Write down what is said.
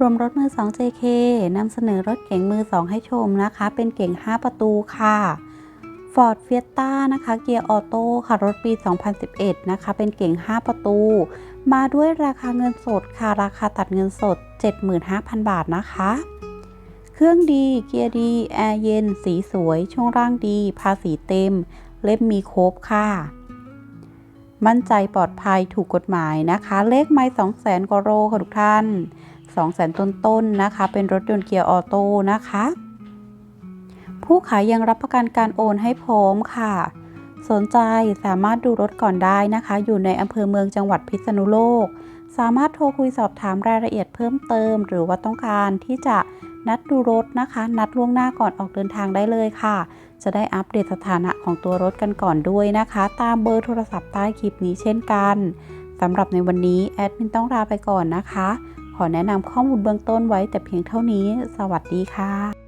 รวมรถมือ 2 JK นำเสนอรถเก๋งมือ 2 ให้ชมนะคะ เป็นเก๋ง 5 ประตูค่ะ Ford Fiesta นะคะ เกียร์ออโต้ค่ะ รถปี 2011 นะคะ เป็นเก๋ง 5 ประตู มาด้วยราคาเงินสดค่ะ ราคาตัดเงินสด 75,000 บาทนะคะ เครื่องดี เกียร์ดี แอร์เย็น สีสวย ช่วงล่างดี ภาษีเต็ม เล่มมีครบค่ะมั่นใจปลอดภัยถูกกฎหมายนะคะ เลขไม่2 0 0 0 0 0กว่าโลค่ะทุกท่าน 2 0 0 0 0 0 ต้นๆนะคะ เป็นรถยนต์เกียร์ออโต้นะคะ ผู้ขายยังรับประกันการโอนให้พร้อมค่ะ สนใจสามารถดูรถก่อนได้นะคะ อยู่ในอำเภอเมืองจังหวัดพิษณุโลก สามารถโทรคุยสอบถามรายละเอียดเพิ่มเติม หรือว่าต้องการที่จะนัดดูรถนะคะ นัดล่วงหน้าก่อนออกเดินทางได้เลยค่ะ จะได้อัปเดตสถานะของตัวรถกันก่อนด้วยนะคะ ตามเบอร์โทรศัพท์ใต้คลิปนี้เช่นกันสำหรับในวันนี้แอดมินต้องลาไปก่อนนะคะ ขอแนะนำข้อมูลเบื้องต้นไว้แต่เพียงเท่านี้ สวัสดีค่ะ